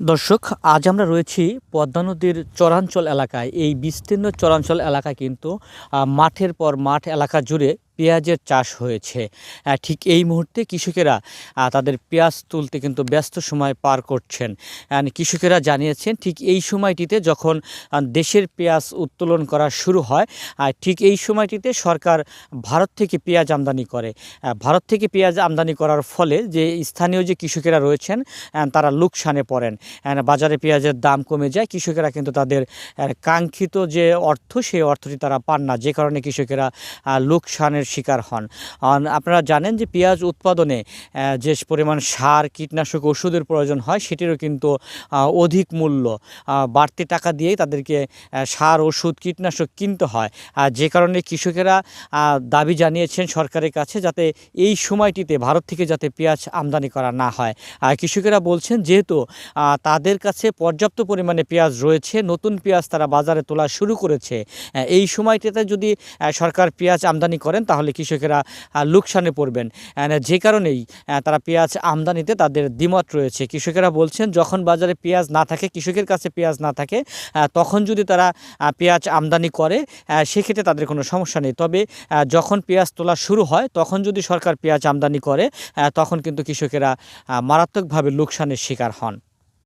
দর্শক, আজ আমরা রয়েছি পদ্মা নদীর চরাঞ্চল এলাকায়। এই বিস্তীর্ণ চরাঞ্চল এলাকা কিন্তু মাঠের পর মাঠ এলাকা জুড়ে পেঁয়াজের চাষ হয়েছে। ঠিক এই মুহূর্তে কৃষকেরা তাদের পেঁয়াজ তুলতে কিন্তু ব্যস্ত সময় পার করছেন। কৃষকেরা জানিয়েছেন ঠিক এই সময়টিতে যখন দেশের পেঁয়াজ উত্তোলন করা শুরু হয় ঠিক এই সময়টিতে সরকার ভারত থেকে পেঁয়াজ আমদানি করে। ভারত থেকে পেঁয়াজ আমদানি করার ফলে যে স্থানীয় যে কৃষকেরা রয়েছেন তারা লোকসানে পড়েন। বাজারে পেঁয়াজের দাম কমে যায় কৃষকেরা কিন্তু তাদের কাঙ্ক্ষিত যে অর্থ সেই অর্থটি তারা পান না। যে কারণে কৃষকেরা আহ, লোকসানের শিকার হন। আপনারা জানেন যে পেঁয়াজ উৎপাদনে যে পরিমাণ সার, কীটনাশক ওষুধের প্রয়োজন হয়, সেটিরও কিন্তু অধিক মূল্য। বাড়তি টাকা দিয়েই তাদেরকে সার, ওষুধ, কীটনাশক কিনতে হয়। আর যে কারণে কৃষকেরা দাবি জানিয়েছেন সরকারের কাছে যাতে এই সময়টিতে ভারত থেকে যাতে পেঁয়াজ আমদানি করা না হয়। কৃষকেরা বলছেন, যেহেতু তাদের কাছে পর্যাপ্ত পরিমাণে পেঁয়াজ রয়েছে, নতুন পেঁয়াজ তারা বাজারে তোলা শুরু করেছে এই সময়টিতে যদি সরকার পেঁয়াজ আমদানি করেন তাহলে কৃষকেরা লোকসানে পড়বেন। যে কারণেই তারা পেঁয়াজ আমদানিতে তাদের দ্বিমত রয়েছে। কৃষকেরা বলছেন, যখন বাজারে পেঁয়াজ না থাকে, কৃষকের কাছে পেঁয়াজ না থাকে তখন যদি তারা পেঁয়াজ আমদানি করে সেক্ষেত্রে তাদের কোনো সমস্যা নেই। তবে যখন পেঁয়াজ তোলা শুরু হয়, তখন যদি সরকার পেঁয়াজ আমদানি করে তখন কিন্তু কৃষকেরা মারাত্মকভাবে লোকসানের শিকার হন।